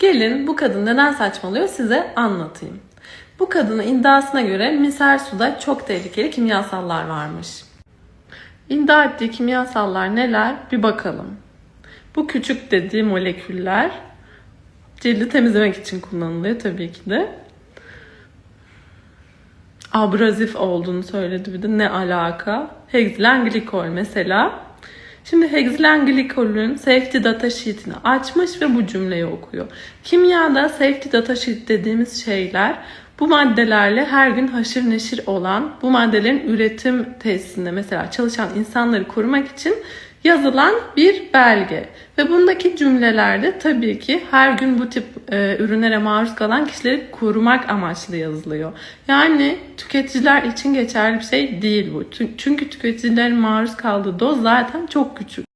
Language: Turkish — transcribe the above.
Gelin bu kadın neden saçmalıyor size anlatayım. Bu kadının iddiasına göre misal suda çok tehlikeli kimyasallar varmış. İddia ettiği kimyasallar neler bir bakalım. Bu küçük dediği moleküller cildi temizlemek için kullanılıyor tabii ki de. Abrazif olduğunu söyledi bir de ne alaka? Hexilen glikol mesela. Şimdi hexilen glikolün safety data sheet'ini açmış ve bu cümleyi okuyor. Kimyada safety data sheet dediğimiz şeyler bu maddelerle her gün haşır neşir olan bu maddelerin üretim tesisinde mesela çalışan insanları korumak için yazılan bir belge. Ve bundaki cümlelerde tabii ki her gün bu tip e, ürünlere maruz kalan kişileri korumak amaçlı yazılıyor. Yani tüketiciler için geçerli bir şey değil bu. Çünkü tüketicilerin maruz kaldığı doz zaten çok küçük.